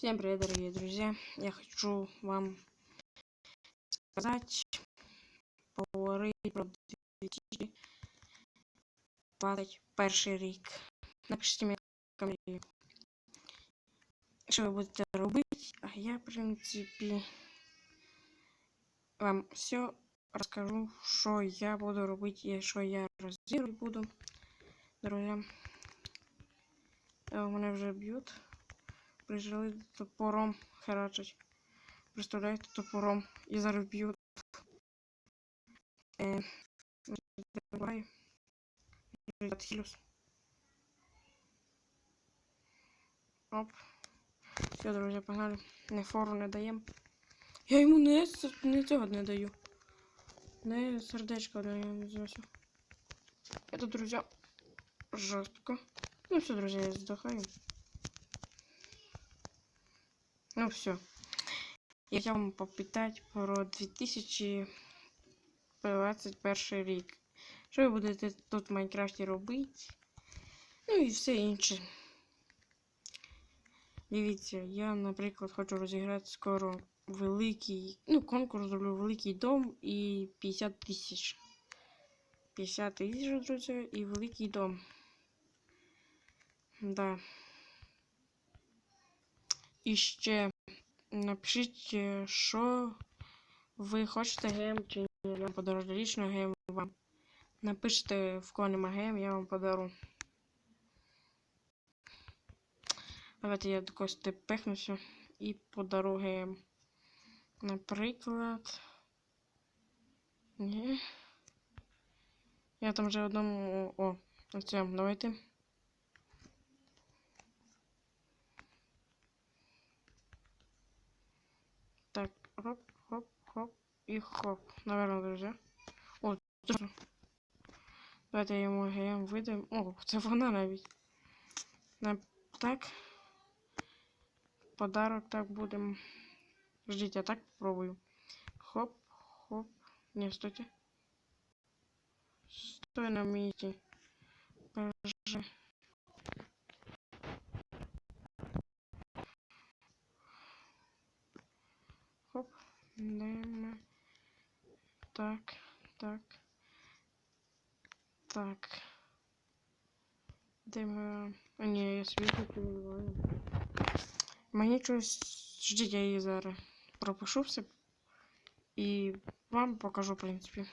Всем привет, дорогие друзья! Я хочу вам сказать, про 2021 рік. Напишіть мені в що ви будете робити, а я, в принципі, вам все розкажу, що я буду робити і що я розігрувати буду, друзі. Е, Мене вже б'ють. Прижали топором херачать. Представляєте топором і зараз б'ють. Е, давай. Отхилюсь. Оп. Все, друзі, погнали. Не фору не даємо. Я йому не, не цього не даю. Не сердечко даю. Это, друзья, жестко. Ну все, друзья, я сдыхаю. Ну все. Я хотів вам попитати про 2021 рік. Що ви будете тут в Майнкрафті робити? Ну і все інше. Дивіться, я, наприклад, хочу розіграти скоро великий. Ну, конкурс зроблю великий дом і 50 тисяч. 50 тисяч, друзі, і великий дом. Да. І ще напишіть, е, що ви хочете гем чи. Я вам подарую лічно гем вам. Напишіть в кого нема гем, я вам подару. Давайте я до когось пихнуся і подару гем. Наприклад. Ні. Я там вже одному. О, оце, давайте. Так, хоп, хоп, хоп и хоп. Наверное, друзья. О, тоже. Давайте йому ГМ видам. О, це вона навіть. Так. Подарок так будем. Ждите, я так попробую. Хоп, хоп. Не, стойте. Стой на месте. Подожди. Хоп. Нема. Так, так. Так. Де ми... А ні, я світло переливаю. Мені щось... Ждіть, я її зараз пропишу все. І вам покажу, в принципі.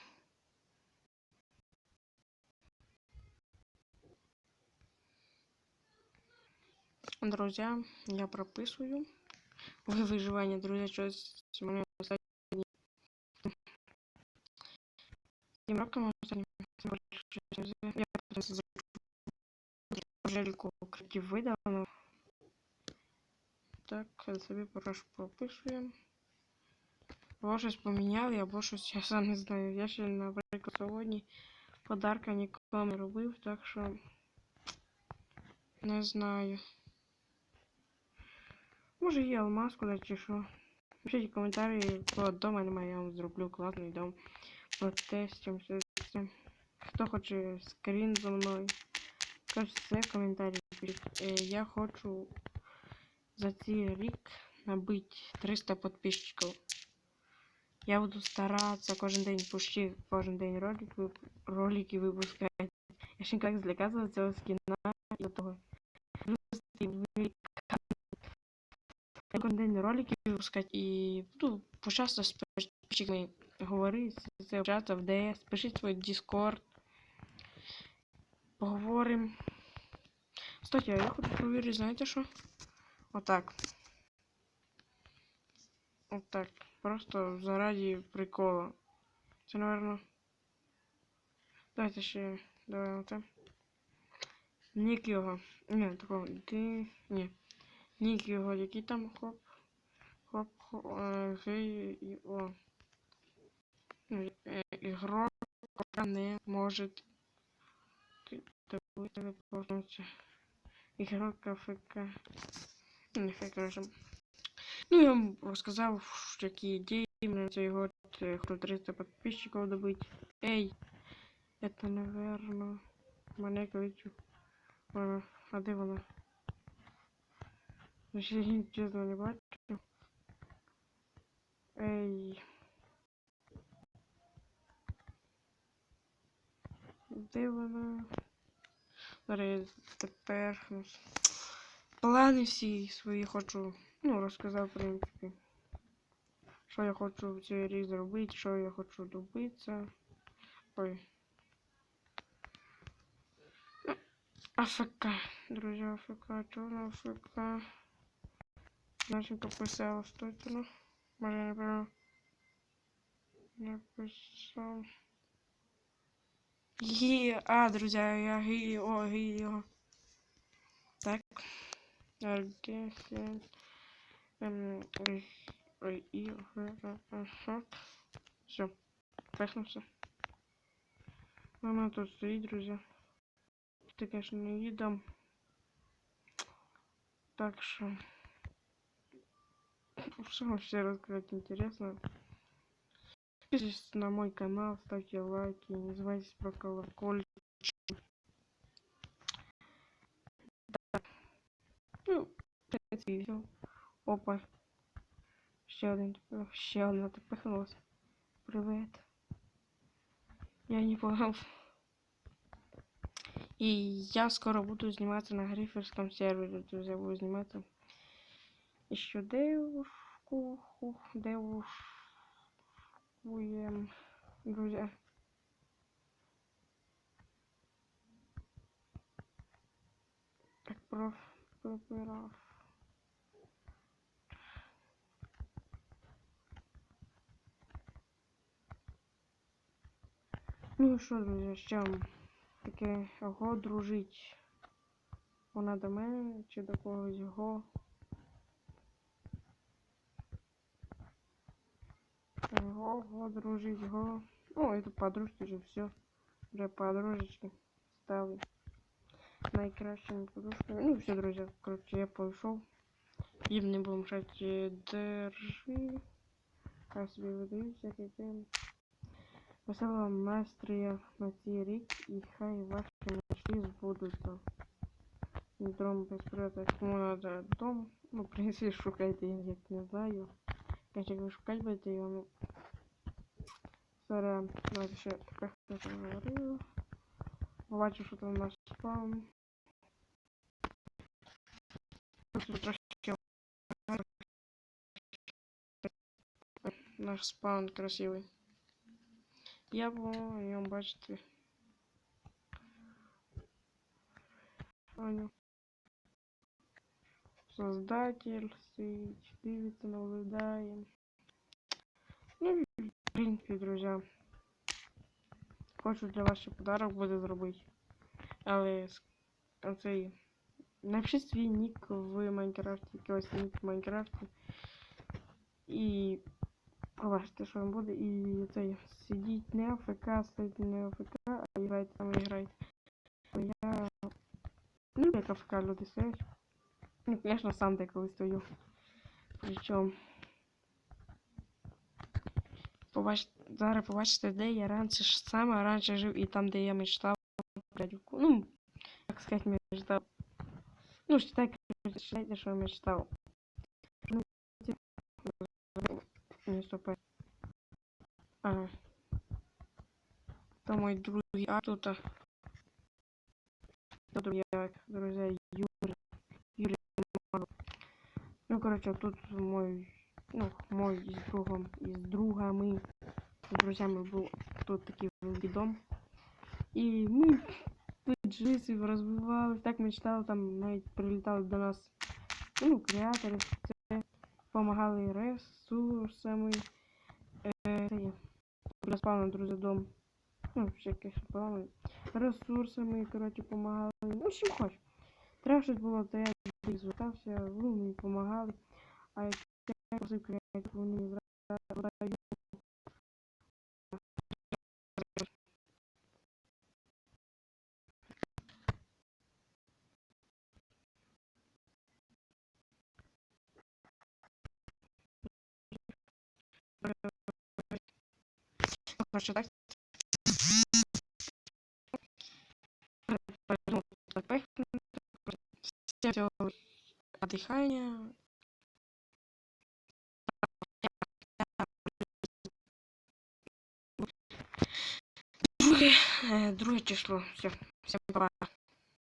Друзья, я прописываю. Вы выживание, друзья, мене останні. Тим роком останні. Я за жельку кредитів. Так, собі прошу прописуємо. Або щось поміняли, або щось сам не знаю. Я ще, наприклад, сьогодні подарка нікому не робив, так що не знаю. Може є алмаз куди чи що. Пишіть коментарі, бо дома немає, я вам зроблю класний дом. Протестим все. Хто хоче скрін зі мною. Кажуть, все коментарі я хочу за цей рік набити 300 підписчиків. Я буду старатися кожен день почти кожен день ролик, ролики випускати. Я ще як злякався цього скіна і того. Я ролики випускати і буду почасти з підписчиками говорити, общатися в ДС, пишіть свій Discord. Поговоримо. Кстати, я хочу провірити, знаєте що? Отак. Отак. Просто заради прикола. Це, наверное. Давайте ще. Давай отак. Нік його. Ні, такого. Ти. Ні. Нік його, який там хоп. Хоп, хоп. е, Гей. і- О. Ну, е, Ігрок не може телепортнутися. Ігрок АФК. Не фейк. Ну, я вам розказав, які ідеї мене цей год е, хто 300 підписчиків добить. Ей! Это, наверно, мене кличу. А де вона? Ще чесно не бачу. Ей. Де вона? Зараз я тепер ну, плани всі свої хочу. Ну, розказав, в принципі. Що я хочу в цій рік зробити, що я хочу добитися. Ой. АФК, друзі, АФК, чорна АФК. Начинка писала стойно. Може, я неправильно написав. Гі... А, друзі, я гі... О, гі... Так. Аргесен. Ем... Ой, і... Все. Пехнувся. Вона тут стоїть, друзі. Ти, конечно, не їдам. Так що... Что вообще рассказать интересно? Подписывайтесь на мой канал, ставьте лайки, не забывайте про колокольчик. Да. Ну, в принципе, и всё. Опа. Ще один, тупик- ще одна тупихнулась. Привет. Я не понял. И я скоро буду сниматься на гриферском сервере, друзья, буду сниматься. Еще девушку, хух, девушкуем, друзья. Так, проф, проф. Ну що, друзі, ще таке го дружить. Вона до мене чи до когось го. Го, го, дружить, го. Ну, это подружки же все. Уже подружечки стали найкращими подружками. Ну, все, друзья, короче, я пошел. Їм не будемо мешати. Держи. Хай собі видають всякий день. Веселого вам настрою на цей рік і хай ваші мечти збудуться. Дом без природа, кому надо дом. Ну, в принципі, шукайте, я як не знаю. Конечно, як ви шукати будете його, ну... Зараз, давайте ще як я там говорив. Бачу, що там наш спам. Тут трошки наш спаун красивий. Я був його бачите. Аню. Создатель сидить, дивиться, наблюдає. Ну, в принципі, друзі. Хочу для ще подарок буде зробити. Але оцей. Напишіть свій нік в Майнкрафті, якийсь нік в Майнкрафті. І побачите, що він буде. І цей сидіть не АФК, сидіть не АФК, а грайте там і грайте. Я люблю, як АФК люди стоять. Ну, звісно, сам деколи стою. Причому. Побач... Зараз побачите, де я раніше ж саме раніше жив і там, де я мечтав. Ну, як сказати, мечтав. Ну, считай, считайте, що мечтав. Ну, Не стопай. Ага. То мой другий, а тут другий, друзья, Юрий. Ну, короче, тут мой, ну, мой с другом, и с другами, с друзьями был тут такий великий. І ми тут жили, розвивались, так мечтали, там навіть прилітали до нас, ну, креатори, це, допомагали ресурсами, е, розпав друзі дом, ну, всяких планами, ресурсами, коротше, помагали, ну, чим хоч. Треба щось було, то них звертався, вони мені допомагали, а як я просив креатив, вони мені зразу дають. Короче, так. Дыхание. Э, друге, друге число. Все, всем пора.